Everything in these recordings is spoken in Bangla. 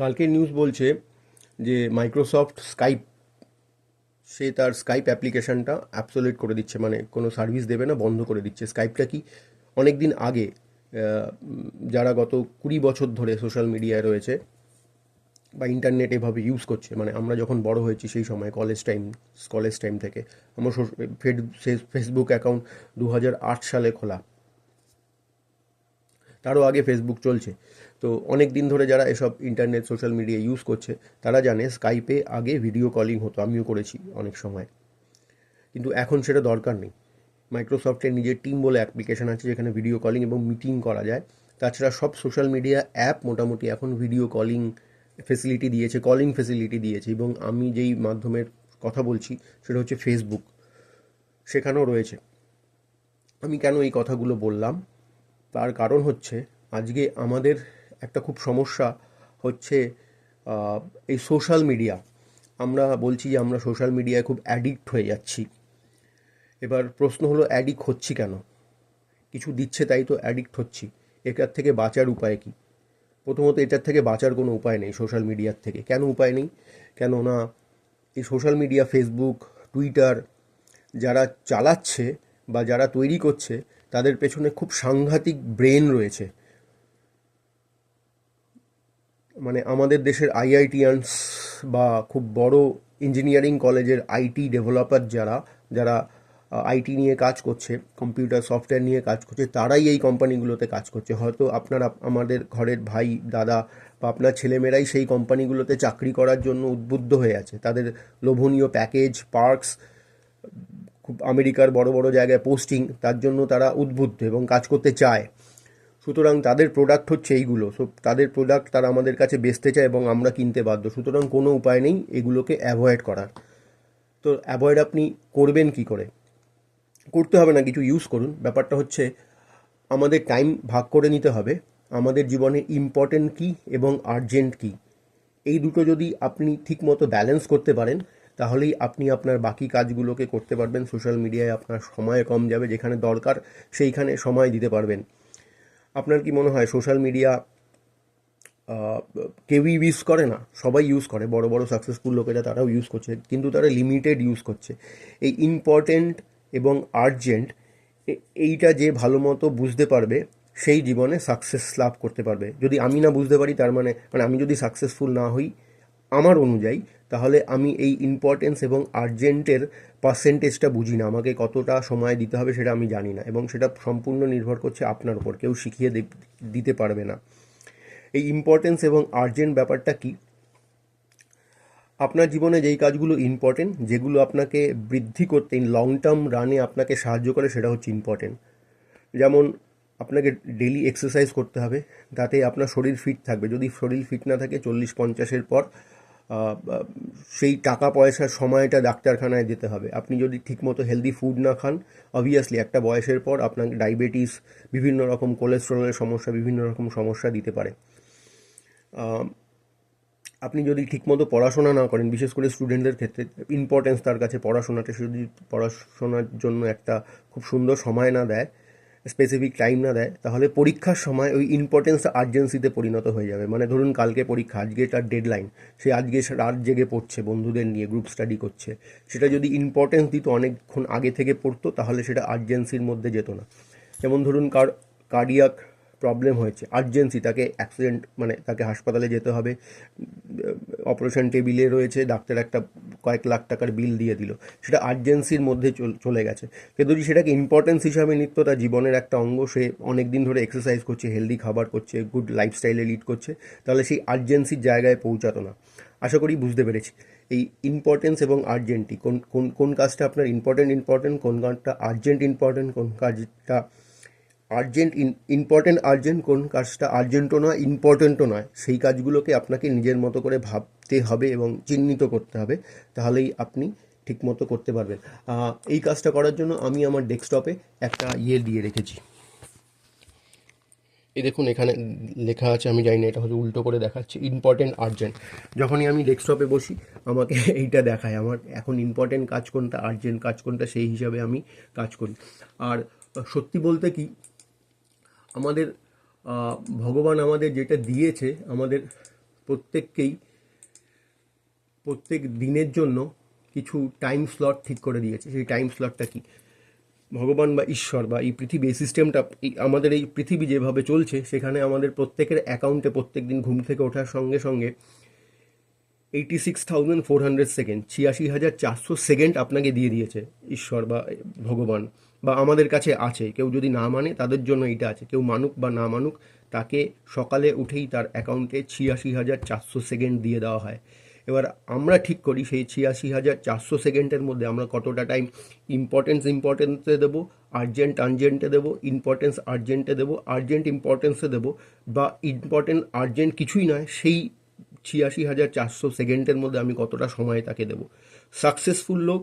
কালকে নিউজ বলছে যে মাইক্রোসফট স্কাইপ সে তার স্কাইপ অ্যাপ্লিকেশনটা অ্যাবসোলেট করে দিচ্ছে মানে কোনো সার্ভিস দেবে না, বন্ধ করে দিচ্ছে। স্কাইপটা কি অনেক দিন আগে যারা গত কুড়ি বছর ধরে সোশ্যাল মিডিয়ায় রয়েছে বা ইন্টারনেট এভাবে ইউজ করছে মানে আমরা যখন বড় হয়েছি সেই সময় কলেজ টাইম কলেজ টাইম থেকে, আমার ফেসবুক অ্যাকাউন্ট দু হাজার আট সালে খোলা। তারও আগে ফেসবুক চলছে। তো অনেক দিন ধরে যারা এসব ইন্টারনেট সোশ্যাল মিডিয়া ইউজ করছে, তারা জানে স্কাইপে আগে ভিডিও কলিং হতো, আমিও করেছি অনেক সময়। কিন্তু এখন সেটা দরকার নেই। মাইক্রোসফটের নিজের টিম বলে অ্যাপ্লিকেশন আছে যেখানে ভিডিও কলিং এবং মিটিং করা যায়। তাছাড়া সব সোশ্যাল মিডিয়া অ্যাপ মোটামুটি এখন ভিডিও কলিং ফেসিলিটি দিয়েছে কলিং ফেসিলিটি দিয়েছে এবং আমি যেই মাধ্যমের কথা বলছি সেটা হচ্ছে ফেসবুক সেখানেও রয়েছে। আমি কেন এই কথাগুলো বললাম? তার কারণ হচ্ছে আজকে আমাদের একটা খুব সমস্যা হচ্ছে এই সোশ্যাল মিডিয়া আমরা বলছি যে আমরা সোশ্যাল মিডিয়ায় খুব অ্যাডিক্ট হয়ে যাচ্ছি। এবার প্রশ্ন হলো অ্যাডিক্ট হচ্ছি কেন? কিছু দিচ্ছে তাই তো অ্যাডিক্ট হচ্ছি। এটার থেকে বাঁচার উপায় কি? প্রথমত এটার থেকে বাঁচার কোনো উপায় নেই সোশ্যাল মিডিয়ার থেকে। কেন উপায় নেই? কেননা এই সোশ্যাল মিডিয়া ফেসবুক টুইটার যারা চালাচ্ছে বা যারা তৈরি করছে তাদের পেছনে খুব সাংঘাতিক ব্রেন রয়েছে। মানে আমাদের দেশের আইআইটিয়ানস বা খুব বড় ইঞ্জিনিয়ারিং কলেজের আইটি ডেভেলপার যারা যারা আইটি নিয়ে কাজ করছে, কম্পিউটার সফটওয়্যার নিয়ে কাজ করছে, তারাই এই কোম্পানিগুলোতে কাজ করছে। হয়তো আপনার, আমাদের ঘরের ভাই, দাদা বা আপনার ছেলেমেয়েরাই সেই কোম্পানিগুলোতে চাকরি করার জন্য উদ্বুদ্ধ হয়ে আছে। তাদের লোভনীয় প্যাকেজ, পার্কস খুব আমেরিকার বড় বড় জায়গায় পোস্টিং তার জন্য তারা উদ্বুদ্ধ এবং কাজ করতে চায়। সুতরাং তাদের প্রোডাক্ট হচ্ছে এইগুলো। সো তাদের প্রোডাক্ট তারা আমাদের কাছে বেচতে চায় এবং আমরা কিনতে বাধ্য। সুতরাং কোনো উপায় নেই এগুলোকে অ্যাভয়েড করার। তো অ্যাভয়েড আপনি করবেন কি করে? করতে হবে না, কিছু ইউজ করুন। ব্যাপারটা হচ্ছে আমাদের টাইম ভাগ করে নিতে হবে। আমাদের জীবনে ইম্পর্টেন্ট কী এবং আর্জেন্ট কী? এই দুটো যদি আপনি ঠিকমতো ব্যালেন্স করতে পারেন তাহলেই আপনি আপনার বাকি কাজগুলোকে করতে পারবেন। সোশ্যাল মিডিয়ায় আপনার সময় কম যাবে, যেখানে দরকার সেইখানে সময় দিতে পারবেন। আপনার কি মনে হয়, সোশ্যাল মিডিয়া কেউই ইউজ করে না? সবাই ইউজ করে, বড় বড় সাকসেসফুল লোকেরা তারাও ইউজ করছে, কিন্তু তারা লিমিটেড ইউজ করছে। এই ইম্পর্টেন্ট এবং আর্জেন্ট এইটা যে ভালো মতো বুঝতে পারবে, সেই জীবনে সাকসেস লাভ করতে পারবে। যদি আমি না বুঝতে পারি, তার মানে মানে আমি যদি সাকসেসফুল না হই আমার অনুযায়ী, তাহলে আমি এই ইম্পর্টেন্স এবং আর্জেন্টের পার্সেন্টেজটা বুঝি না। আমাকে কতটা সময় দিতে হবে সেটা আমি জানি না এবং সেটা সম্পূর্ণ নির্ভর করছে আপনার উপর। কেউ শিখিয়ে দিতে পারবে না। এই ইম্পর্টেন্স এবং আর্জেন্ট ব্যাপারটা কি? আপনার জীবনে যেই কাজগুলো ইম্পর্টেন্ট যেগুলো আপনাকে বৃদ্ধি করতে লং টার্ম রানে আপনাকে সাহায্য করে, সেটা হচ্ছে ইম্পর্টেন্ট যেমন আপনাকে ডেলি এক্সারসাইজ করতে হবে, তাতে আপনার শরীর ফিট থাকবে। যদি শরীর ফিট না থাকে, চল্লিশ পঞ্চাশের পর সেই টাকা পয়সার সময়টা ডাক্তারখানায় যেতে হবে। আপনি যদি ঠিকমতো হেলদি ফুড না খান অবভিয়াসলি একটা বয়সের পর আপনাকে ডায়াবেটিস বিভিন্ন রকম কোলেস্টেরলের সমস্যা, বিভিন্ন রকম সমস্যা দিতে পারে। আপনি যদি ঠিকমতো পড়াশোনা না করেন, বিশেষ করে স্টুডেন্টদের ক্ষেত্রে ইম্পর্টেন্স তার কাছে পড়াশোনাটা যদি পড়াশোনার জন্য একটা খুব সুন্দর সময় না দেয় স্পেসিফিক টাইম না দেয়, তাহলে পরীক্ষার সময় ওই ইম্পর্টেন্সটা আর্জেন্সিতে পরিণত হয়ে যাবে। মানে ধরুন কালকে পরীক্ষা, আজকে তার ডেডলাইন সে আজকে রাত জেগে পড়ছে, বন্ধুদের নিয়ে গ্রুপ স্টাডি করছে। সেটা যদি ইম্পর্টেন্স দিত, অনেকক্ষণ আগে থেকে পড়তো, তাহলে সেটা আর্জেন্সির মধ্যে যেত না। যেমন ধরুন কার কার্ডিয়াক প্রবলেম হয়েছে। আর্জেন্সি তাকে অ্যাক্সিডেন্ট মানে তাকে হাসপাতালে যেতে হবে। অপারেশন টেবিলে রয়েছে, ডাক্তার একটা কয়েক লাখ টাকার বিল দিয়ে দিল। সেটা আর্জেন্সির মধ্যে চল- গেছে। কিন্তু যদি সেটাকে ইম্পর্টেন্স হিসাবে নিত্য, তার জীবনের একটা অঙ্গ। সে অনেক দিন ধরে এক্সারসাইজ করছে হেলদি খাবার করছে গুড লাইফস্টাইলে লিড করছে। তাহলে সেই আর্জেন্সির জায়গায় পৌঁছাতো না। আশা করি বুঝতে পেরেছি। এই ইম্পর্টেন্স এবং আর্জেন্টি কোন কোন কোন কাজটা আপনার ইম্পর্টেন্ট ইম্পর্টেন্ট কোন কাজটা আর্জেন্ট ইম্পর্টেন্ট কোন কাজটা আর্জেন্ট ইম্পর্টেন্ট আর্জেন্ট কোন কাজটা আর্জেন্টও নয় ইম্পর্টেন্টও নয়, সেই কাজগুলোকে আপনাকে নিজের মতো করে ভাবতে হবে এবং চিহ্নিত করতে হবে, তাহলেই আপনি ঠিকমতো করতে পারবেন। এই কাজটা করার জন্য আমি আমার ডেস্কটপে একটা ইয়ে দিয়ে রেখেছি। এই দেখুন, এখানে লেখা আছে, আমি জানি না, এটা হয়তো উল্টো করে দেখাচ্ছে ইম্পর্টেন্ট আর্জেন্ট যখনই আমি ডেস্কটপে বসি, আমাকে এইটা দেখায়, আমার এখন ইম্পর্টেন্ট কাজ কোনটা আর্জেন্ট কাজ কোনটা, সেই হিসাবে আমি কাজ করি। আর সত্যি বলতে কি আমাদের ভগবান আমাদের যেটা দিয়েছে আমাদের প্রত্যেককেই, প্রত্যেক দিনের জন্য কিছু টাইম স্লট ঠিক করে দিয়েছে। সেই টাইম স্লটটা কি? ভগবান বা ঈশ্বর বা এই পৃথিবী, এই সিস্টেমটা আমাদের এই পৃথিবী যেভাবে চলছে, সেখানে আমাদের প্রত্যেকের অ্যাকাউন্টে প্রত্যেক দিন ঘুম থেকে ওঠার সঙ্গে সঙ্গে eighty six thousand four hundred second ছিয়াশি হাজার চারশো সেকেন্ড আপনাকে দিয়ে দিয়েছে ঈশ্বর বা ভগবান। বা আমাদের কাছে আছে। কেউ যদি না মানে তাদের জন্য এটা আছে। কেউ মানুক বা না মানুক, তাকে সকালে উঠেই তার অ্যাকাউন্টে ছিয়াশি হাজার চারশো সেকেন্ড দিয়ে দেওয়া হয়। এবার আমরা ঠিক করি, সেই ছিয়াশি হাজার চারশো সেকেন্ডের মধ্যে আমরা কতটা টাইম ইম্পর্টেন্স ইম্পর্টেন্সে দেবো আর্জেন্ট আর্জেন্টে দেবো ইম্পর্টেন্স আর্জেন্টে দেবো আর্জেন্ট ইম্পর্টেন্সে দেবো, বা ইম্পর্টেন্ট আর্জেন্ট কিছুই নয়, সেই ছিয়াশি হাজার চারশো সেকেন্ডের মধ্যে আমি কতটা সময় তাকে দেবো। সাকসেসফুল লোক,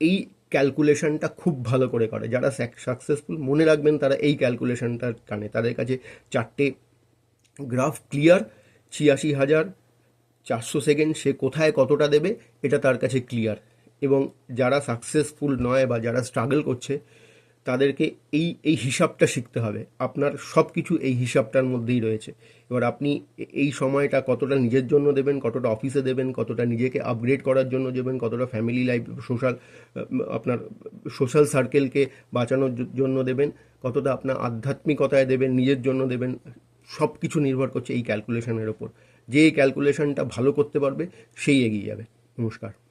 এই ক্যালকুলেশনটা খুব ভালো করে করে। যারা সাকসেসফুল মনে রাখবেন তারা এই ক্যালকুলেশনটার কানে। তাদের কাছে চারটে গ্রাফ ক্লিয়ার ছিয়াশি হাজার চারশো সেকেন্ড সে কোথায় কতটা দেবে, এটা তার কাছে ক্লিয়ার এবং যারা সাকসেসফুল নয় বা যারা স্ট্রাগল করছে তাদেরকে এই এই হিসাবটা শিখতে হবে। আপনার সব কিছু এই হিসাবটার মধ্যেই রয়েছে। এবার আপনি এই সময়টা কতটা নিজের জন্য দেবেন, কতটা অফিসে দেবেন, কতটা নিজেকে আপগ্রেড করার জন্য দেবেন, কতটা ফ্যামিলি লাইফ সোশ্যাল আপনার সোশ্যাল সার্কেলকে বাঁচানোর জন্য দেবেন, কতটা আপনার আধ্যাত্মিকতায় দেবেন, নিজের জন্য দেবেন সব কিছু নির্ভর করছে এই ক্যালকুলেশনের ওপর। যে ক্যালকুলেশনটা ভালো করতে পারবে, সেই এগিয়ে যাবে। নমস্কার।